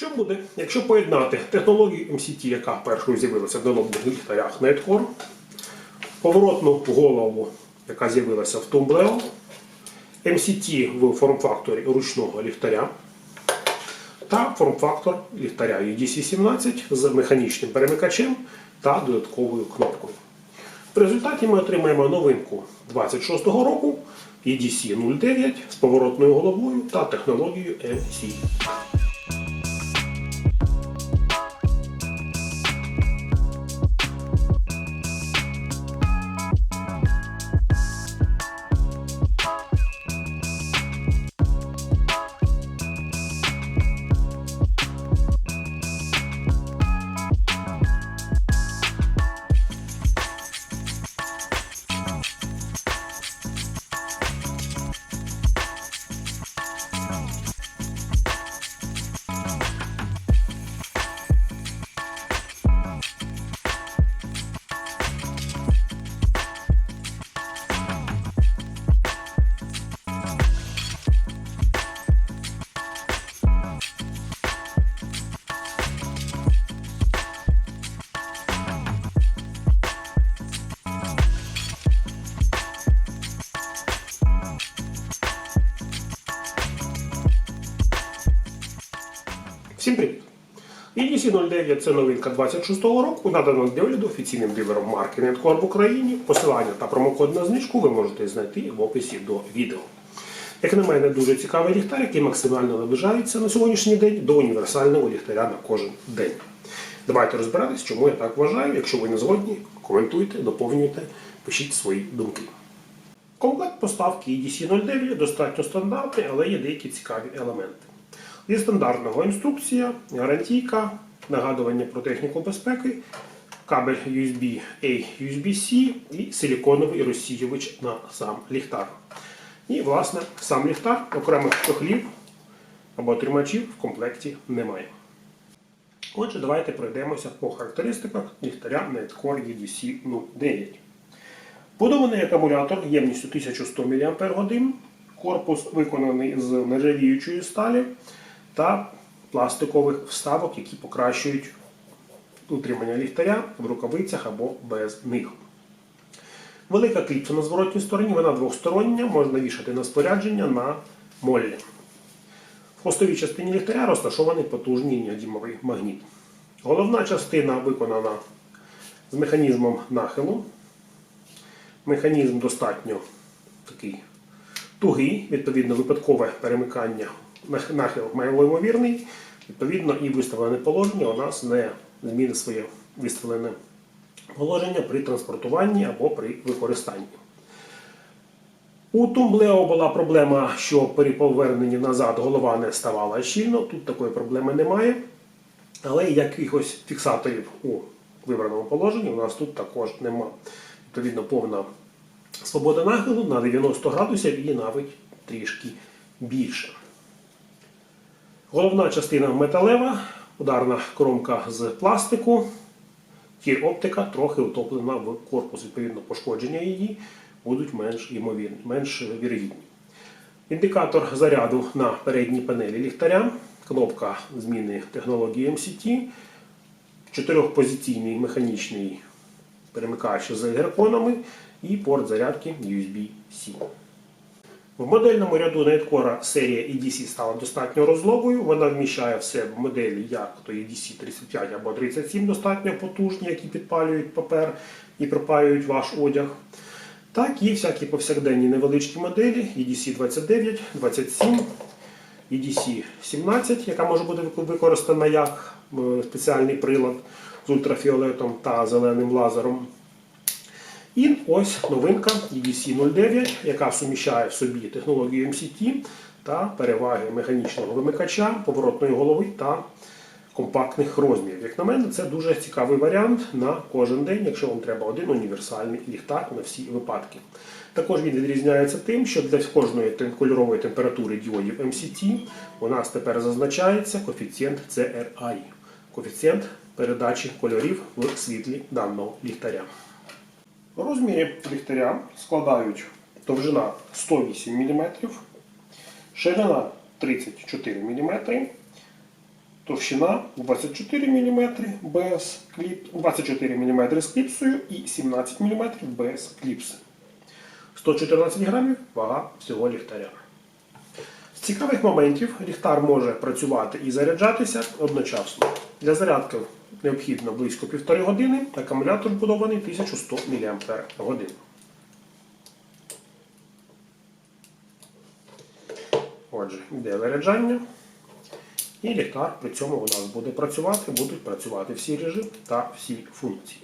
Що буде, якщо поєднати технологію MCT, яка першою з'явилася в налобних ліхтарях Nightcore, поворотну голову, яка з'явилася в Tumbleo, MCT в форм-факторі ручного ліхтаря та форм-фактор ліхтаря UDC-17 з механічним перемикачем та додатковою кнопкою. В результаті ми отримаємо новинку 26-го року EDC 09 з поворотною головою та технологією MC. EDC 09 це новинка 26-го року, надана для огляду офіційним дилером марки Netcore в Україні. Посилання та промокод на знижку ви можете знайти в описі до відео. Як на мене, дуже цікавий ліхтар, який максимально наближається на сьогоднішній день до універсального ліхтаря на кожен день. Давайте розбиратись, чому я так вважаю. Якщо ви не згодні, коментуйте, доповнюйте, пишіть свої думки. Комплект поставки EDC 09 достатньо стандартний, але є деякі цікаві елементи. Зі стандартного інструкція, гарантійка, нагадування про техніку безпеки, кабель USB A, USB-C і силіконовий розсіювач на сам ліхтар. І, власне, сам ліхтар окремих чохлів або тримачів в комплекті немає. Отже, давайте пройдемося по характеристиках ліхтаря Nightcore EDC 09. Будований акумулятор ємністю 1100 мАч, корпус виконаний з нержавіючої сталі та пластикових вставок, які покращують утримання ліхтаря в рукавицях або без них. Велика кліпса на зворотній стороні, вона двостороння, можна вішати на спорядження на моллі. В хвостовій частині ліхтаря розташований потужний неодімовий магніт. Головна частина виконана з механізмом нахилу. Механізм достатньо такий тугий, відповідно, випадкове перемикання нахил малоймовірний. Відповідно, і виставлене положення у нас не змінить своє виставлене положення при транспортуванні або при використанні. У Тумблео була проблема, що при поверненні назад голова не ставала щільно. Тут такої проблеми немає. Але якихось фіксаторів у вибраному положенні у нас тут також нема. Відповідно, повна свобода нахилу на 90 градусів і навіть трішки більше. Головна частина металева, ударна кромка з пластику. Тір оптика трохи утоплена в корпус, відповідно, пошкодження її будуть менш ймовірні, менш вірогідні. Індикатор заряду на передній панелі ліхтаря, кнопка зміни технології MCT, чотирьохпозиційний механічний перемикач з герконами і порт зарядки USB-C. В модельному ряду Nightcore серія EDC стала достатньо розлогою. Вона вміщає в себе моделі як то EDC 35 або 37 достатньо потужні, які підпалюють папер і пропалюють ваш одяг. Так і всякі повсякденні невеличкі моделі EDC 29, 27, EDC 17, яка може бути використана як е, спеціальний прилад з ультрафіолетом та зеленим лазером. І ось новинка EDC 09, яка суміщає в собі технологію MCT та переваги механічного вимикача, поворотної голови та компактних розмірів. Як на мене, це дуже цікавий варіант на кожен день, якщо вам треба один універсальний ліхтар на всі випадки. Також він відрізняється тим, що для кожної кольорової температури діодів MCT у нас тепер зазначається коефіцієнт CRI, коефіцієнт передачі кольорів в світлі даного ліхтаря. Розміри ліхтаря складають довжина 108 мм, ширина 34 мм, товщина 24 мм без кліп, 24 мм з кліпсою і 17 мм без кліпси. 114 грамів вага всього ліхтаря. З цікавих моментів ліхтар може працювати і заряджатися одночасно. Для зарядки необхідно близько 1,5 години, акумулятор вбудований 1100 мАч. Отже, йде заряджання. І ліхтар при цьому у нас буде працювати, будуть працювати всі режими та всі функції.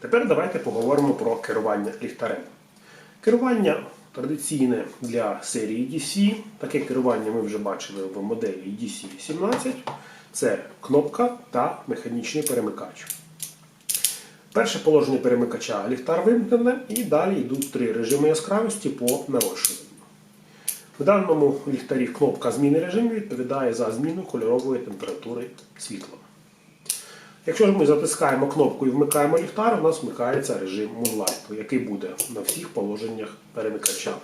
Тепер давайте поговоримо про керування ліхтарем. Керування традиційне для серії DC. Таке керування ми вже бачили в моделі DC-17. Це кнопка та механічний перемикач. Перше положення перемикача ліхтар вимкнене і далі йдуть три режими яскравості по нарощуванню. В даному ліхтарі кнопка зміни режиму відповідає за зміну кольорової температури світла. Якщо ж ми затискаємо кнопку і вмикаємо ліхтар, у нас вмикається режим Moonlight, який буде на всіх положеннях перемикача.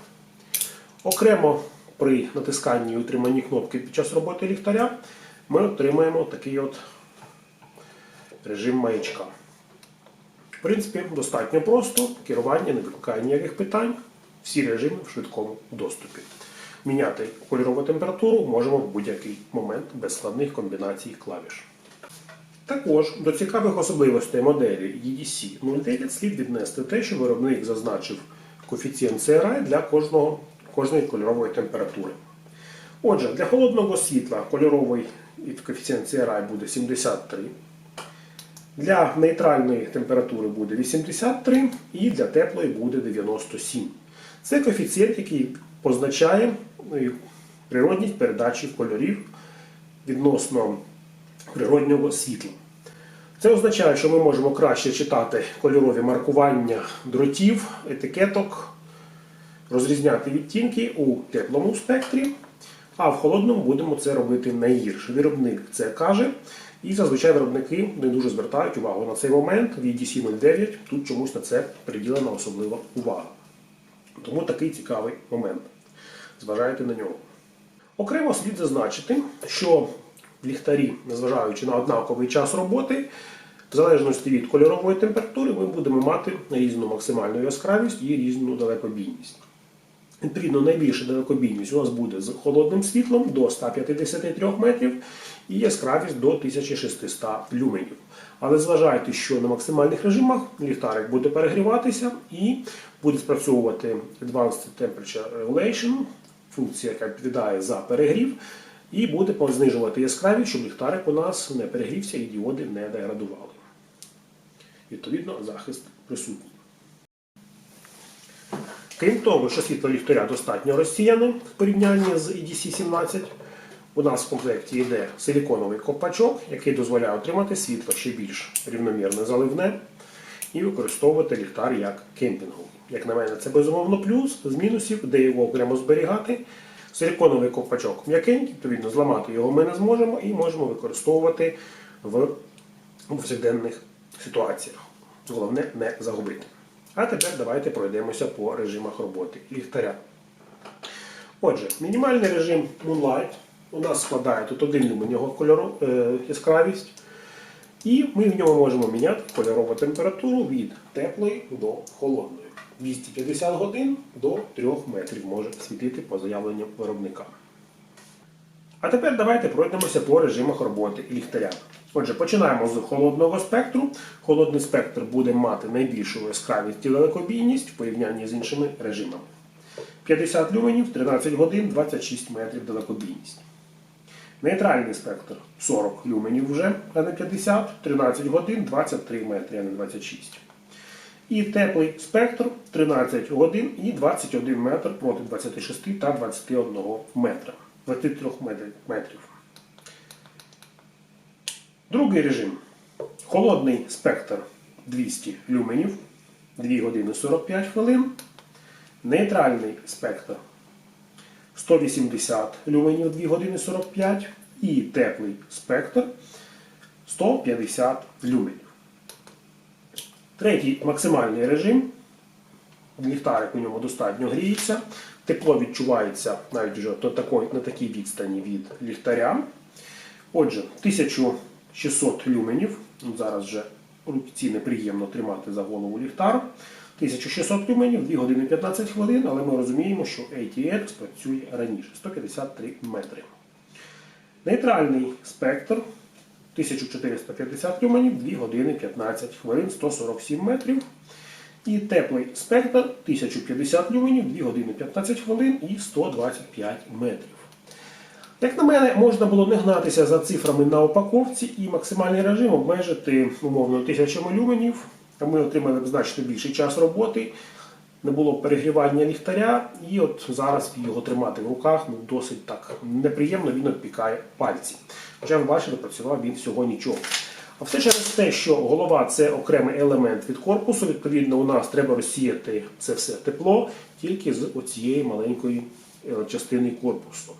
Окремо при натисканні і утриманні кнопки під час роботи ліхтаря ми отримаємо такий от режим маячка. В принципі, достатньо просто, керування не викликає ніяких питань, всі режими в швидкому доступі. Міняти кольорову температуру можемо в будь-який момент без складних комбінацій клавіш. Також до цікавих особливостей моделі EDC 09 слід віднести те, що виробник зазначив коефіцієнт CRI для кожного, кожної кольорової температури. Отже, для холодного світла кольоровий коефіцієнт CRI буде 73. Для нейтральної температури буде 83 і для теплої буде 97. Це коефіцієнт, який позначає е, природність передачі кольорів відносно природнього світла. Це означає, що ми можемо краще читати кольорові маркування дротів, етикеток, розрізняти відтінки у теплому спектрі, а в холодному будемо це робити найгірше. Виробник це каже, і зазвичай виробники не дуже звертають увагу на цей момент. В EDC 09 тут чомусь на це приділена особлива увага. Тому такий цікавий момент. Зважайте на нього. Окремо слід зазначити, що ліхтарі, незважаючи на однаковий час роботи, в залежності від кольорової температури, ми будемо мати різну максимальну яскравість і різну далекобійність. Відповідно, найбільша далекобійність у нас буде з холодним світлом до 153 метрів і яскравість до 1600 люменів. Але зважайте, що на максимальних режимах ліхтарик буде перегріватися і буде спрацьовувати Advanced Temperature Regulation, функція, яка відповідає за перегрів, і буде знижувати яскравість, щоб ліхтарик у нас не перегрівся і діоди не деградували. Відповідно, захист присутній. Крім того, що світло ліхтаря достатньо розсіяне в порівнянні з EDC-17, у нас в комплекті йде силіконовий копачок, який дозволяє отримати світло ще більш рівномірне заливне і використовувати ліхтар як кемпінговий. Як на мене, це безумовно плюс з мінусів, де його окремо зберігати. Силіконовий ковпачок м'якенький, відповідно, зламати його ми не зможемо і можемо використовувати в повсякденних ситуаціях. Головне не загубити. А тепер давайте пройдемося по режимах роботи ліхтаря. Отже, мінімальний режим Moonlight у нас складає тут один люмен його кольору, е, яскравість. І ми в ньому можемо міняти кольорову температуру від теплої до холодної. 250 годин до 3 метрів може світити по заявленню виробника. А тепер давайте пройдемося по режимах роботи ліхтаря. Отже, починаємо з холодного спектру. Холодний спектр буде мати найбільшу яскравість і далекобійність в порівнянні з іншими режимами. 50 люменів, 13 годин, 26 метрів далекобійність. Нейтральний спектр 40 люменів вже, а не 50, 13 годин, 23 метри, а не 26. І теплий спектр 13 годин і 21 метр проти 26 та 21 метра. 23 метрів. Другий режим. Холодний спектр 200 люменів, 2 години 45 хвилин. Нейтральний спектр 180 люменів 2 години 45 і теплий спектр 150 люменів. Третій максимальний режим. Ліхтарик у ньому достатньо гріється. Тепло відчувається навіть вже на такій, відстані від ліхтаря. Отже, 1600 люменів. Зараз вже руці неприємно тримати за голову ліхтар. 1600 люменів, 2 години 15 хвилин, але ми розуміємо, що ATX працює раніше 153 метри. Нейтральний спектр 1450 люменів, 2 години 15 хвилин, 147 метрів. І теплий спектр 1050 люменів, 2 години 15 хвилин і 125 метрів. Як на мене, можна було не гнатися за цифрами на упаковці і максимальний режим обмежити умовно тисячами люменів, а ми отримали б значно більший час роботи, не було перегрівання ліхтаря, і от зараз його тримати в руках ну, досить так неприємно, він відпікає пальці. Хоча ви бачите, працював він всього нічого. А все через те, що голова це окремий елемент від корпусу, відповідно, у нас треба розсіяти це все тепло тільки з оцієї маленької е, частини корпусу.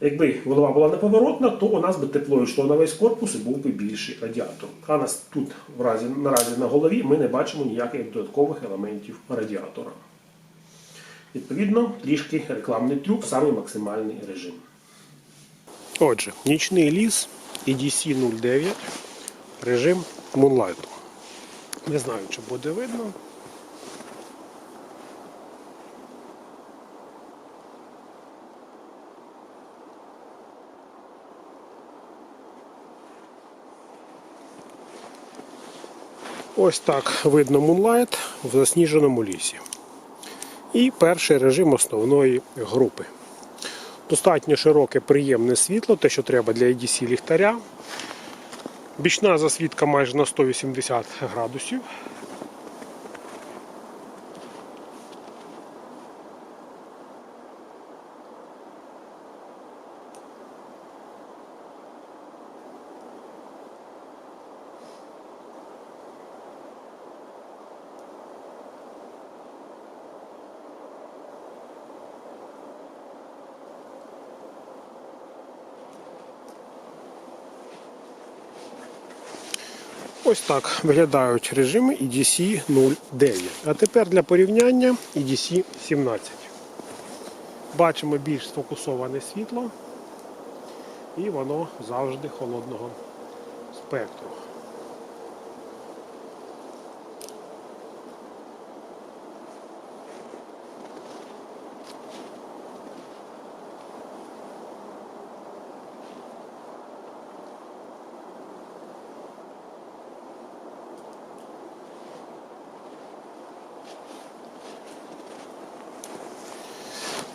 Якби голова була неповоротна, то у нас би тепло йшло на весь корпус і був би більший радіатор. А нас тут разі, наразі на голові ми не бачимо ніяких додаткових елементів радіатора. Відповідно, трішки рекламний трюк, самий максимальний режим. Отже, нічний ліс EDC 09, режим Moonlight. Не знаю, чи буде видно. Ось так видно Moonlight в засніженому лісі. І перший режим основної групи. Достатньо широке приємне світло, те, що треба для EDC ліхтаря. Бічна засвітка майже на 180 градусів. Ось так виглядають режими EDC 09. А тепер для порівняння EDC 17. Бачимо більш сфокусоване світло, і воно завжди холодного спектру.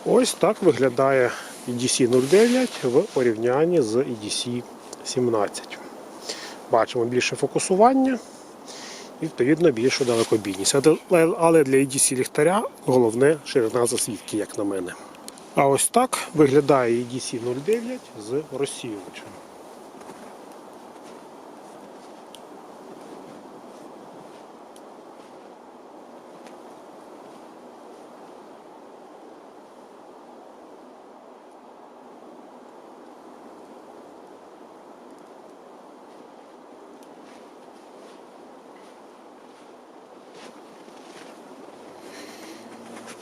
Ось так виглядає EDC 09 в порівнянні з EDC 17. Бачимо більше фокусування і відповідно більшу далекобійність. Але- для EDC ліхтаря головне ширина засвітки, як на мене. А ось так виглядає EDC 09 з розсіювачем.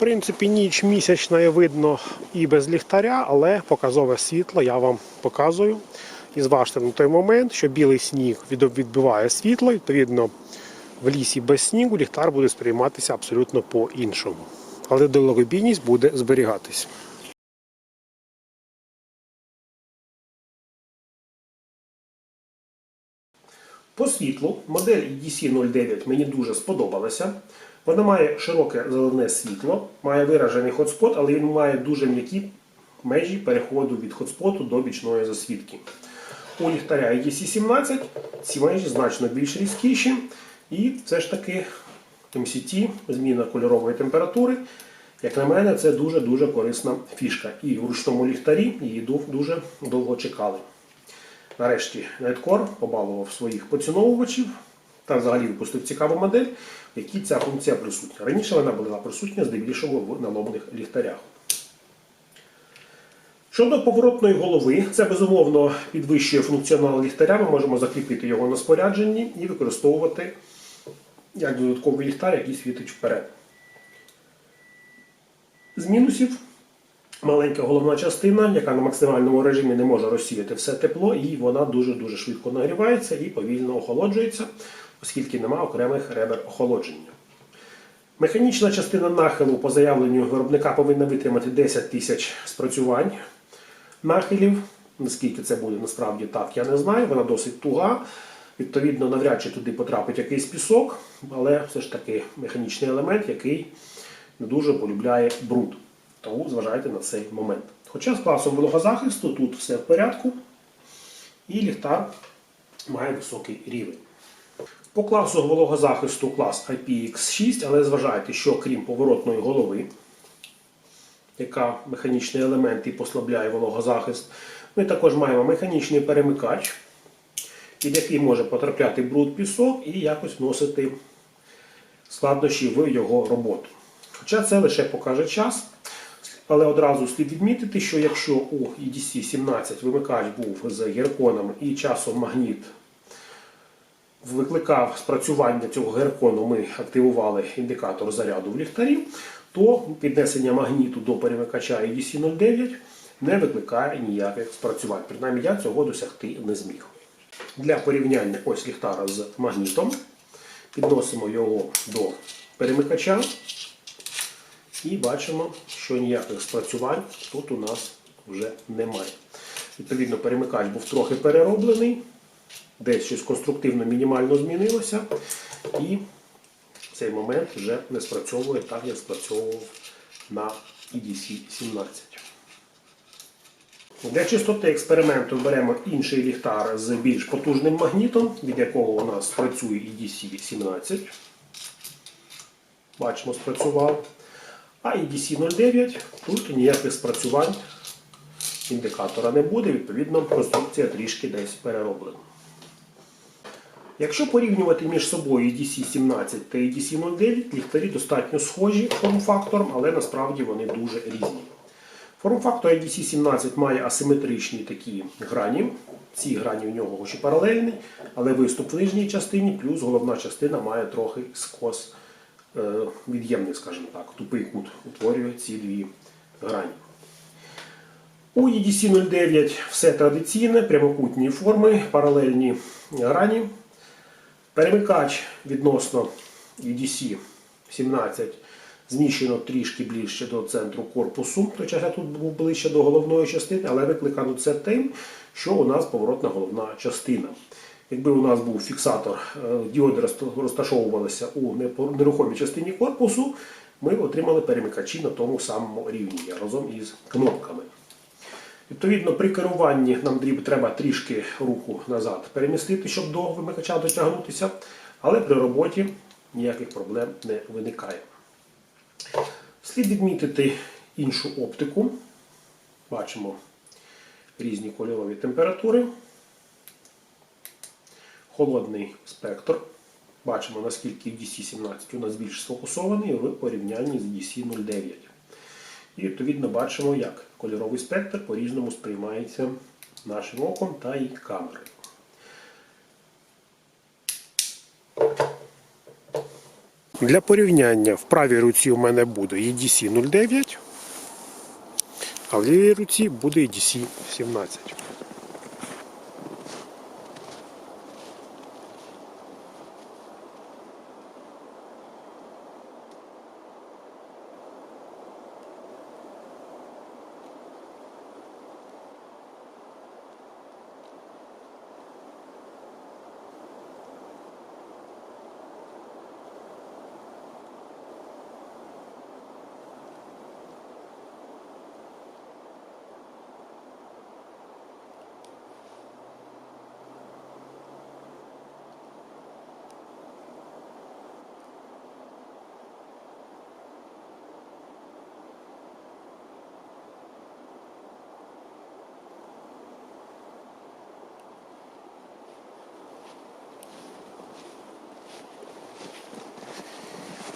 Принципі, ніч місячна видно і без ліхтаря, але показове світло я вам показую. І зважте на той момент, що білий сніг відбиває світло, відповідно, в лісі без снігу ліхтар буде сприйматися абсолютно по-іншому. Але далекобійність буде зберігатись. По світлу модель EDC 09 мені дуже сподобалася. Вона має широке зелене світло, має виражений хотспот, але він має дуже м'які межі переходу від хотспоту до бічної засвітки. У ліхтаря EDC 17 ці межі значно більш різкіші, і все ж таки MCT, зміна кольорової температури, як на мене, це дуже-дуже корисна фішка. І в ручному ліхтарі її дуже довго чекали. Нарешті Nightcore побалував своїх поціновувачів та взагалі випустив цікаву модель, в якій ця функція присутня. Раніше вона була присутня здебільшого в налобних ліхтарях. Щодо поворотної голови, це безумовно підвищує функціонал ліхтаря. Ми можемо закріпити його на спорядженні і використовувати як додатковий ліхтар, який світить вперед. З мінусів маленька головна частина, яка на максимальному режимі не може розсіяти все тепло, і вона дуже-дуже швидко нагрівається і повільно охолоджується, оскільки немає окремих ребер охолодження. Механічна частина нахилу по заявленню виробника повинна витримати 10 тисяч спрацювань нахилів. Наскільки це буде насправді так, я не знаю. Вона досить туга. Відповідно, навряд чи туди потрапить якийсь пісок, але все ж таки механічний елемент, який не дуже полюбляє бруд. Тому зважайте на цей момент. Хоча з класом вологозахисту тут все в порядку, і ліхтар має високий рівень. По класу вологозахисту клас IPX6, але зважайте, що крім поворотної голови, яка механічний елемент і послабляє вологозахист, ми також маємо механічний перемикач, під який може потрапляти бруд пісок і якось вносити складнощі в його роботу. Хоча це лише покаже час. Але одразу слід відмітити, що якщо у EDC 17 вимикач був з герконом і часом магніт викликав спрацювання цього геркону, ми активували індикатор заряду в ліхтарі, то піднесення магніту до перемикача EDC 09 не викликає ніяких спрацювань. Принаймні я цього досягти не зміг. Для порівняння ось ліхтара з магнітом підносимо його до перемикача і бачимо, що ніяких спрацювань тут у нас вже немає. Відповідно, перемикач був трохи перероблений, десь щось конструктивно мінімально змінилося, і цей момент вже не спрацьовує так, як спрацьовував на EDC 17. Для чистоти експерименту беремо інший ліхтар з більш потужним магнітом, від якого у нас працює EDC 17. Бачимо, спрацював. А EDC 09 тут ніяких спрацювань індикатора не буде, відповідно, конструкція трішки десь перероблена. Якщо порівнювати між собою EDC 17 та EDC 09, ліхтарі достатньо схожі форм-фактором, але насправді вони дуже різні. Форм-фактор EDC 17 має асиметричні такі грані. Ці грані в нього хоч і паралельні, але виступ в нижній частині, плюс головна частина має трохи скос е, від'ємний, скажімо так, тупий кут утворює ці дві грані. У EDC 09 все традиційне, прямокутні форми, паралельні грані. Перемикач відносно EDC 17 зміщено трішки ближче до центру корпусу, хоча я тут був ближче до головної частини, але викликано це тим, що у нас поворотна головна частина. Якби у нас був фіксатор, е, діоди розташовувалися у нерухомій частині корпусу, ми отримали перемикачі на тому самому рівні разом із кнопками. Відповідно, при керуванні нам треба трішки руку назад перемістити, щоб до вимикача дотягнутися, але при роботі ніяких проблем не виникає. Слід відмітити іншу оптику. Бачимо різні кольорові температури. Холодний спектр. Бачимо, наскільки DC-17 у нас більш сфокусований в порівнянні з DC-09. І відповідно бачимо, як кольоровий спектр по-різному сприймається нашим оком та і камерою. Для порівняння в правій руці у мене буде EDC 09, а в лівій руці буде EDC 17.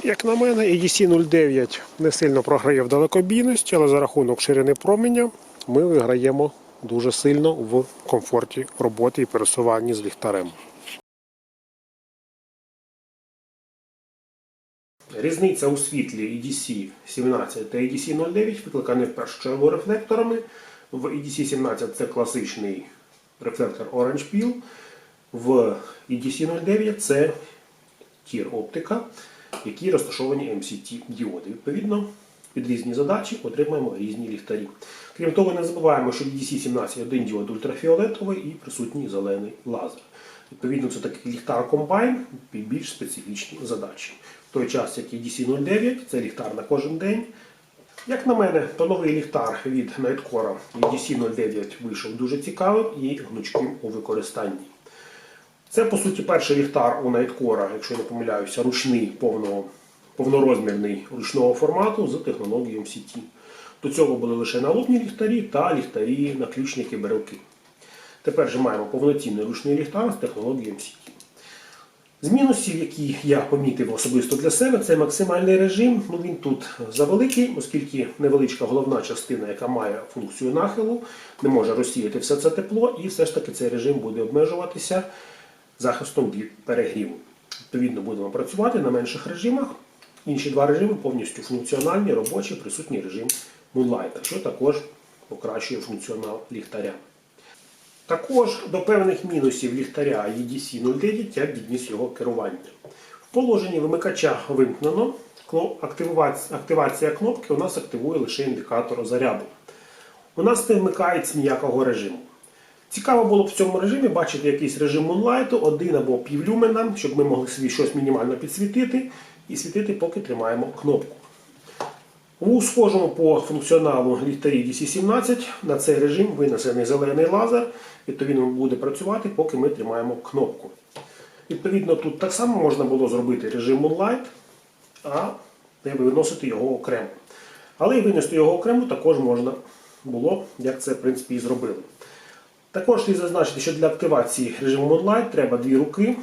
Як на мене, EDC 09 не сильно програє в далекобійності, але за рахунок ширини променя ми виграємо дуже сильно в комфорті роботи і пересуванні з ліхтарем. Різниця у світлі EDC 17 та EDC 09 викликана в першу чергу рефлекторами. В EDC 17 це класичний рефлектор Orange Peel. В EDC 09 це тір оптика, які розташовані MCT діоди. Відповідно, під різні задачі отримаємо різні ліхтарі. Крім того, не забуваємо, що в EDC 17 один діод ультрафіолетовий і присутній зелений лазер. Відповідно, це такий ліхтар комбайн під більш специфічні задачі. В той час, як EDC 09 це ліхтар на кожен день. Як на мене, то новий ліхтар від Nightcore EDC 09 вийшов дуже цікавим і гнучким у використанні. Це, по суті, перший ліхтар у Nightcore, якщо не помиляюся, ручний повного, повнорозмірний ручного формату з технологією MCT. До цього були лише налобні ліхтарі та ліхтарі наключники берелки. Тепер же маємо повноцінний ручний ліхтар з технологією MCT. З мінусів, які я помітив особисто для себе, це максимальний режим. Ну, він тут завеликий, оскільки невеличка головна частина, яка має функцію нахилу, не може розсіяти все це тепло, і все ж таки цей режим буде обмежуватися захистом від перегріву. Відповідно, будемо працювати на менших режимах. Інші два режими повністю функціональні, робочі, присутній режим Moonlight, що також покращує функціонал ліхтаря. Також до певних мінусів ліхтаря EDC 09 я відніс його керування. В положенні вимикача вимкнено. Активація- кнопки у нас активує лише індикатор заряду. У нас не вмикається ніякого режиму. Цікаво було б в цьому режимі бачити якийсь режим мунлайту, один або півлюмена, щоб ми могли собі щось мінімально підсвітити і світити, поки тримаємо кнопку. У схожому по функціоналу ліхтарі DC17 на цей режим винесений зелений лазер, відповідно буде працювати, поки ми тримаємо кнопку. Відповідно, тут так само можна було зробити режим Moonlight, а виносити його окремо. Але і винести його окремо також можна було, як це в принципі і зробили. Також слід зазначити, що для активації режиму Moonlight треба дві руки.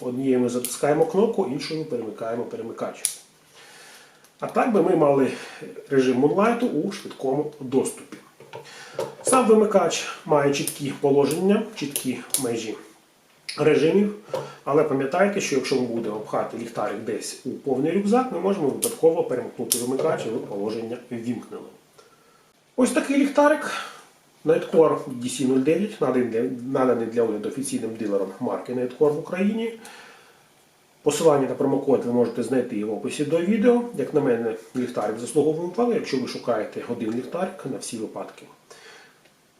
Однією ми затискаємо кнопку, іншою перемикаємо перемикач. А так би ми мали режим Moonlight у швидкому доступі. Сам вимикач має чіткі положення, чіткі межі режимів. Але пам'ятайте, що якщо ми будемо пхати ліхтарик десь у повний рюкзак, ми можемо випадково перемкнути вимикач і положення ввімкнили. Ось такий ліхтарик. Nightcore DC09, наданий для- огляду офіційним дилером марки Nightcore в Україні. Посилання на промокод ви можете знайти в описі до відео. Як на мене, ліхтарик заслуговує уваги, якщо ви шукаєте один ліхтарик на всі випадки.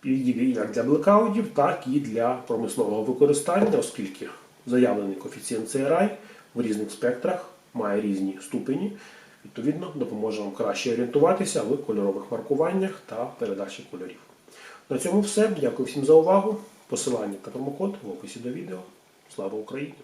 Як для блекаутів, так і для промислового використання, оскільки заявлений коефіцієнт CRI в різних спектрах має різні ступені. Відповідно, допоможе вам краще орієнтуватися в кольорових маркуваннях та передачі кольорів. На цьому все. Дякую всім за увагу. Посилання та промокод в описі до відео. Слава Україні!